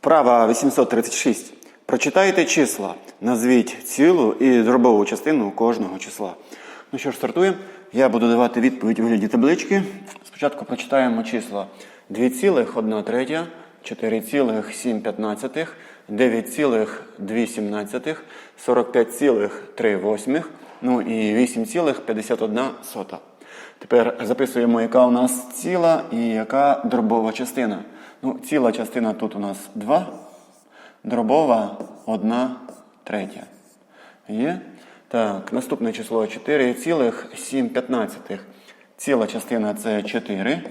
Вправа 836. Прочитайте числа. Назвіть цілу і дробову частину кожного числа. Ну що ж, стартуємо. Я буду давати відповідь у вигляді таблички. Спочатку прочитаємо числа 2,1 третя, 4,7, 9,2, 45,3 восьмих, ну і 8,51 сота. Тепер записуємо, яка у нас ціла і яка дробова частина. Ну, ціла частина тут у нас 2, дробова 1 третя. Є? Так, наступне число 4,7. Ціла частина це 4,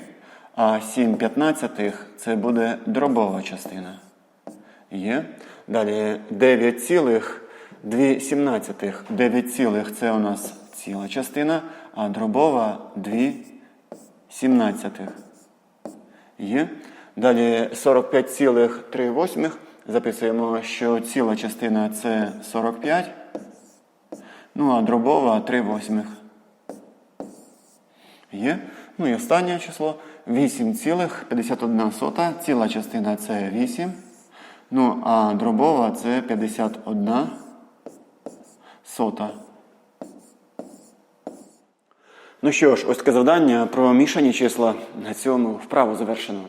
а 7 п'ятнадцятих це буде дробова частина. Є. Далі 9,2 сімнадцятих. 9 цілих це у нас ціла частина, а дробова 2 сімнадцятих. Є. Далі 45,3. Записуємо, що ціла частина це 45. Ну, а дробова 3 восьмих. Є. Ну і останнє число 8,51 сота. Ціла частина це 8. Ну, а дробова це 51 сота. Ну що ж, ось таке завдання про мішані числа. На цьому вправу завершено.